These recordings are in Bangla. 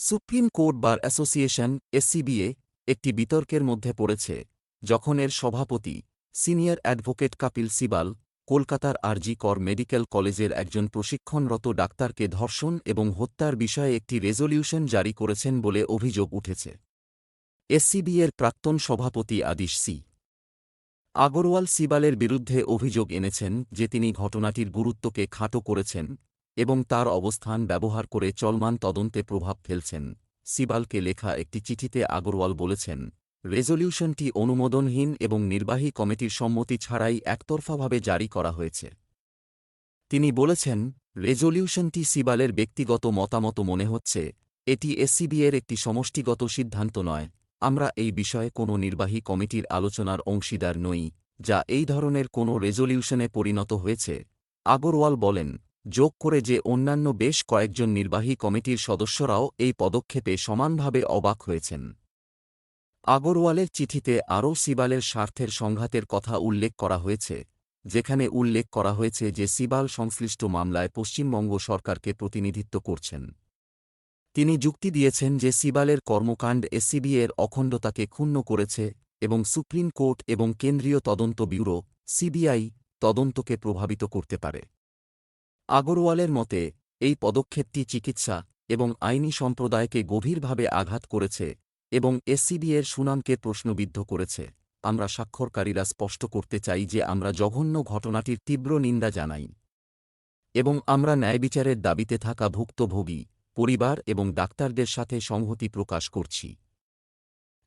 Supreme court bar association, SCBA, একটি বিতর্কের মধ্যে পড়েছে, যখন এর সভাপতি, সিনিয়র অ্যাডভোকেট কাপিল সিবাল, কলকাতার আরজি কর মেডিকেল কলেজের একজন প্রশিক্ষণরত ডাক্তারকে ধর্ষণ এবং হত্যার বিষয়ে একটি রেজলিউশন জারি করেছেন বলে অভিযোগ উঠেছে। এসসিবিএর প্রাক্তন সভাপতি আদিশ সি। আগরওয়াল সিবালের বিরুদ্ধে অভিযোগ এনেছেন যে তিনি ঘটনাটির গুরুত্বকে খাটো করেছেন এবং তার অবস্থান ব্যবহার করে চলমান তদন্তে প্রভাব ফেলছেন। সিবালকে লেখা একটি চিঠিতে আগরওয়াল বলেছেন, রেজলিউশনটি অনুমোদনহীন এবং নির্বাহী কমিটির সম্মতি ছাড়াই একতরফাভাবে জারি করা হয়েছে। তিনি বলেছেন, রেজলিউশনটি সিবালের ব্যক্তিগত মতামত মনে হচ্ছে, এটি এসসিবিএর একটি সমষ্টিগত সিদ্ধান্ত নয়। আমরা এই বিষয়ে কোনো নির্বাহী কমিটির আলোচনার অংশীদার নই, যা এই ধরনের কোনো রেজলিউশনে পরিণত হয়েছে। আগরওয়াল বলেন যোগ করে যে অন্যান্য বেশ কয়েকজন নির্বাহী কমিটির সদস্যরাও এই পদক্ষেপে সমানভাবে অবাক হয়েছেন। আগরওয়ালের চিঠিতে আরও সিবালের স্বার্থের সংঘাতের কথা উল্লেখ করা হয়েছে, যেখানে উল্লেখ করা হয়েছে যে সিবাল সংশ্লিষ্ট মামলায় পশ্চিমবঙ্গ সরকারকে প্রতিনিধিত্ব করছেন। তিনি যুক্তি দিয়েছেন যে সিবালের কর্মকাণ্ড এসিবি এর অখণ্ডতাকে ক্ষুণ্ণ করেছে এবং সুপ্রিম কোর্ট এবং কেন্দ্রীয় তদন্ত ব্যুরো সিবিআই তদন্তকে প্রভাবিত করতে পারে। আগরওয়ালের মতে, এই পদক্ষেপটি চিকিৎসা এবং আইনি সম্প্রদায়কে গভীরভাবে আঘাত করেছে এবং এসসিবিএর সুনামকে প্রশ্নবিদ্ধ করেছে। আমরা স্বাক্ষরকারীরা স্পষ্ট করতে চাই যে আমরা জঘন্য ঘটনাটির তীব্র নিন্দা জানাই এবং আমরা ন্যায়বিচারের দাবিতে থাকা ভুক্তভোগী, পরিবার এবং ডাক্তারদের সাথে সংহতি প্রকাশ করছি।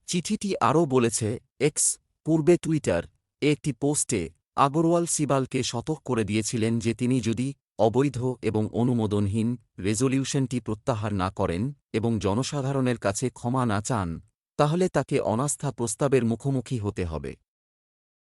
চিঠিটি আরও বলেছে, এক্স পূর্বে টুইটার, একটি পোস্টে আগরওয়াল সিবালকে সতর্ক করে দিয়েছিলেন যে তিনি যদি অবৈধ এবং অনুমোদনহীন রেজলিউশনটি প্রত্যাহার না করেন এবং জনসাধারণের কাছে ক্ষমা না চান, তাহলে তাকে অনাস্থা প্রস্তাবের মুখোমুখি হতে হবে।